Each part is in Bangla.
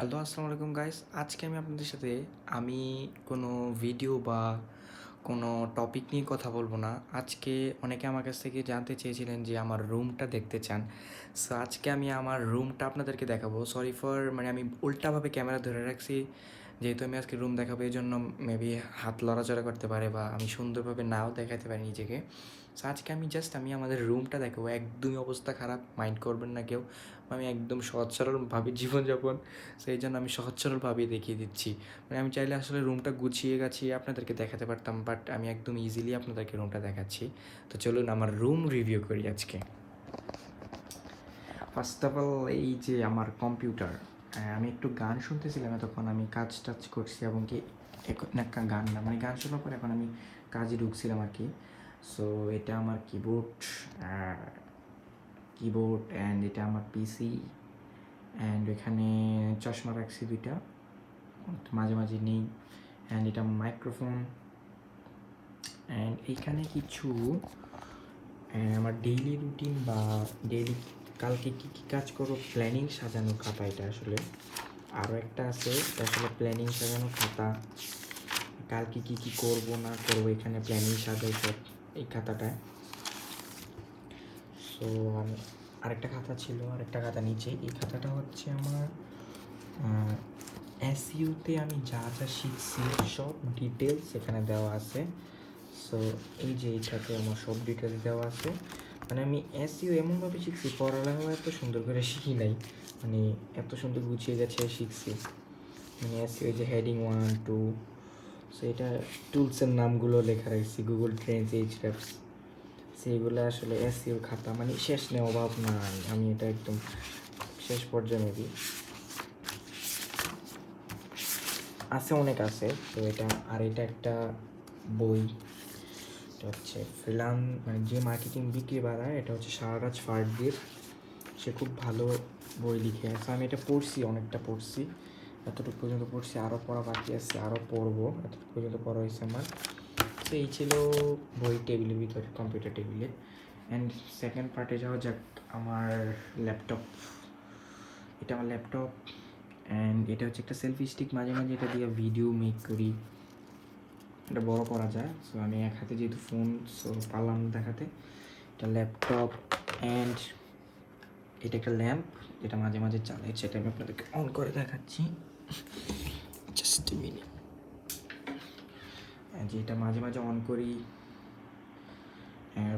হ্যালো, আসসালামু আলাইকুম গাইস আজকে আমি আপনাদের সাথে, আমি কোনো ভিডিও বা কোনো টপিক নিয়ে কথা বলব না। আজকে অনেকে আমার কাছ থেকে জানতে চেয়েছিলেন যে আমার রুমটা দেখতে চান। সো আজকে আমি আমার রুমটা আপনাদেরকে দেখাবো। সরি ফর মানে আমি উল্টাভাবে ক্যামেরা ধরে রাখছি। যেহেতু আমি আজকে রুম দেখাবো, এই জন্য মেবি হাত লড়াচড়া করতে পারে বা আমি সুন্দরভাবে নাও দেখাতে পারি নিজেকে। সো আজকে আমি জাস্ট আমি আমাদের রুমটা দেখাবো, একদমই অবস্থা খারাপ মাইন্ড করবেন না কেউ। আমি একদম সহজ সরলভাবে জীবনযাপন, সেই জন্য আমি সহজ সরলভাবেই দেখিয়ে দিচ্ছি। মানে আমি চাইলে আসলে রুমটা গুছিয়ে গাছিয়ে আপনাদেরকে দেখাতে পারতাম বাট আমি একদম ইজিলি আপনাদেরকে রুমটা দেখাচ্ছি। তো চলুন আমার রুম রিভিউ করি আজকে। ফার্স্ট অফ অল এই যে আমার কম্পিউটার আমি একটু গান শুনতেছিলাম তখন আমি কাজ টাজ করছি এবং কি এখন একটা গান না মানে গান শোনার পর এখন আমি কাজে ঢুকছিলাম আর কি। সো এটা আমার কিবোর্ড কিবোর্ড অ্যান্ড এটা আমার পিসি অ্যান্ড এখানে চশমা রাখছি দুইটা, মাঝে মাঝে নেই। অ্যান্ড এটা মাইক্রোফোন অ্যান্ড এইখানে কিছু আমার ডেইলি রুটিন বা ডেইলি কালকে কী কী কাজ করব? প্ল্যানিং সাজানো খাতা এটা আসলে। আরও একটা আছে আসলে প্ল্যানিং সাজানো খাতা। কালকে কী কী করব, না করব, এখানে প্ল্যানিং সাজাই এই খাতাটায় সো আমি আরেকটা খাতা ছিল, আরেকটা খাতা নিচে। এই খাতাটা হচ্ছে আমার এসইউতে আমি যা যা শিখছি, সব ডিটেলস এখানে দেওয়া আছে। সো এই যে এইটাতে আমার সব ডিটেলস দেওয়া আছে। মানে আমি এসইউ এমনভাবে শিখছি, পড়ালেখা এত সুন্দর করে শিখি নাই। মানে এত সুন্দর গুছিয়ে গেছে শিখছি। মানে এসইউ যে হেডিং ওয়ান টু সো এটা টুলসের নামগুলো লেখা রাখছি গুগল ট্রেন্স এইচ রেপস সেইগুলো আসলে এসইউর খাতা মানে শেষ নেই অভাব নাই আমি এটা একদম শেষ পর্যায়ে নেবি আছে অনেক আছে, তো এটা আর এটা একটা বই। এটা হচ্ছে ফিলাম মানে যে মার্কেটিং বিক্রি বাড়ায়, এটা হচ্ছে সারারাজ ফার্দির। সে খুব ভালো বই লিখে আছে। আমি এটা পড়ছি, অনেকটা পড়ছি। এতটুকু পর্যন্ত পড়ছি আরও পড়া বাকি আছে আরও পড়ব। এতটুকু পর্যন্ত পড়া হয়েছে আমার। তো এই ছিল বই টেবিলের ভিতরে কম্পিউটার টেবিলে। অ্যান্ড সেকেন্ড পার্টে যাওয়া যাক, আমার ল্যাপটপ এটা আমার ল্যাপটপ অ্যান্ড এটা হচ্ছে একটা সেলফি স্টিক মাঝে মাঝে, এটা দিয়ে ভিডিও মেক করি। এটা বড় করা যায়। সো আমি এক হাতে যেহেতু ফোন সো পারলাম দেখাতে। এটা ল্যাপটপ অ্যান্ড এটা একটা ল্যাম্প যেটা মাঝে মাঝে চালাই, সেটা আমি আপনাদেরকে অন করে দেখাচ্ছি। জাস্ট মিনিট যেটা মাঝে মাঝে অন করি।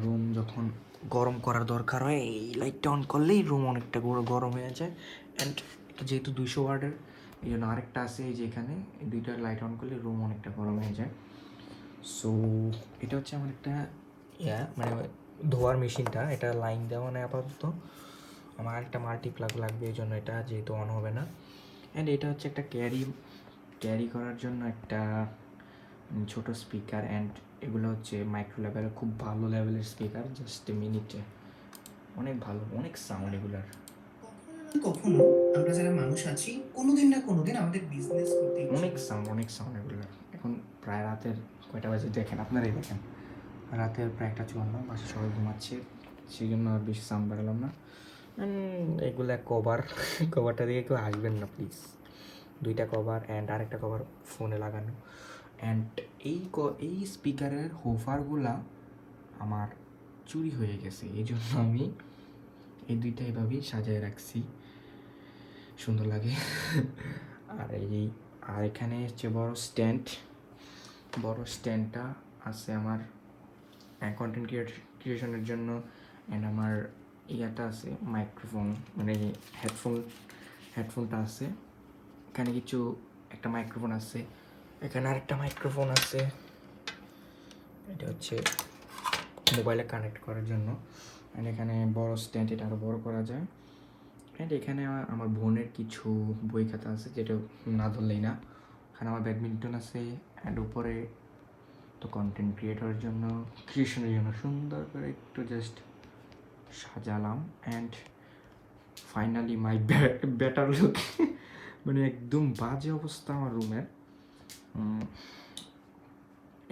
রুম যখন গরম করার দরকার হয়, এই লাইটটা অন করলেই রুম অনেকটা গরম হয়ে যায়। অ্যান্ড যেহেতু দুইশো ওয়ার্ডের এই জন্য আরেকটা আছে এই যে এখানে দুইটা লাইট অন করলে রুম অনেকটা গরম হয়ে যায়। সো এটা হচ্ছে আমার একটা ইয়া মানে ধোয়ার মেশিনটা এটা লাইন দেওয়া নেই আপাতত। আমার একটা মাল্টি প্লাগ লাগবে এই জন্য এটা যেহেতু অন হবে না। অ্যান্ড এটা হচ্ছে একটা ক্যারি ক্যারি করার জন্য একটা উম, ছোট স্পিকার অ্যান্ড এগুলো হচ্ছে মাইক্রো লেভেলের খুব ভালো লেভেলের স্পিকার জাস্ট মিনিটে অনেক ভালো অনেক সাউন্ড এগুলার। কখনো আমরা যারা মানুষ আছি কোনোদিন না কোনোদিন আমাদের বিজনেস করতে অনেক সাউন্ড অনেক সাউন্ড এগুলার। এখন প্রায় রাতের কয়টা বাজে দেখেন, আপনারাই দেখেন। রাতের প্রায় একটা চুয়ান্ন বাসা সবাই ঘুমাচ্ছে সেই জন্য আর বেশি সাউন্ড বাড়ালাম না। এগুলা কভার কভারটা দিয়ে কেউ আসবেন না প্লিজ দুইটা কভার অ্যান্ড আরেকটা কভার ফোনে লাগানো। অ্যান্ড এই ক- এই স্পিকারের হোফারগুলা আমার চুরি হয়ে গেছে, এই জন্য আমি এই দুইটা এভাবেই সাজায় রাখছি। সুন্দর লাগে। আর এই, আর এখানে হচ্ছে বড় স্ট্যান্ড বড় স্ট্যান্ডটা আছে আমার কন্টেন্ট ক্রিয়েশনের জন্য অ্যান্ড আমার ইয়াটা আছে মাইক্রোফোন মানে হেডফোন হেডফোনটা আছে। এখানে কিছু একটা মাইক্রোফোন আছে, এখানে আরেকটা মাইক্রোফোন আছে। এটা হচ্ছে মোবাইলে কানেক্ট করার জন্য। অ্যান্ড এখানে বড় স্ট্যান্ড এটা আরও বড় করা যায়। অ্যান্ড এখানে আমার- বোনের কিছু বই খাতা আছে যেটা না ধরলেই না। এখানে আমার ব্যাডমিন্টন আছে অ্যান্ড উপরে তো কন্টেন্ট ক্রিয়েটরের জন্য ক্রিয়েশনের জন্য সুন্দর করে একটু just সাজালাম and finally my better look মানে একদম বাজে অবস্থা আমার রুমের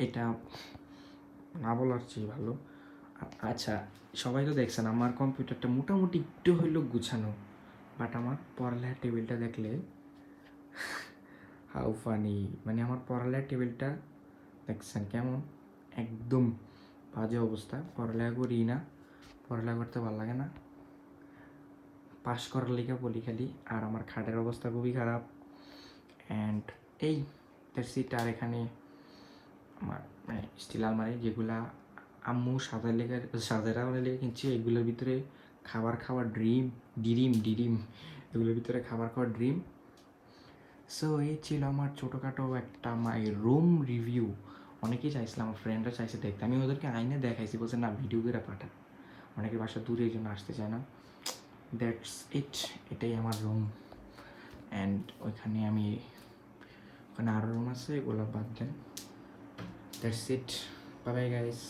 এটা না বলার চেয়ে ভালো। আচ্ছা সবাই তো দেখছেন, আমার কম্পিউটারটা মোটামুটি একটু হইলেও গুছানো বাট আমার পড়ালেখার টেবিলটা দেখলে হাউ ফানি মানে আমার পড়ালেখার টেবিলটা দেখছেন কেমন? একদম বাজে অবস্থা। পড়ালেখা করি না। পড়ালেখা করতে ভালো লাগে না। পাশ করার লিখে বলি খালি। আর আমার খাটের অবস্থা খুবই খারাপ। অ্যান্ড এই সিট আর এখানে আমার মানে স্টিল আলমারি যেগুলা আম্মু সাজার লেগে সাজারা লেগে কিনছি, এগুলোর ভিতরে খাবার খাওয়ার ড্রিম ডিরিম ডিরিম। এগুলোর ভিতরে খাবার খাওয়ার ড্রিম সো এই ছিল আমার ছোটোখাটো একটা মাই রুম রিভিউ অনেকেই চাইছিল, আমার ফ্রেন্ডরা চাইছে দেখতে। আমি ওদেরকে আইনে দেখাইছি, বলছে, না ভিডিও করে পাঠা অনেকের বাসা দূরে, এই জন্য আসতে চায় না। দ্যাটস ইট এটাই আমার রুম অ্যান্ড ওইখানে আমি, ওখানে আরও রুম আছে, এগুলো বাদ দেন। That's it bye guys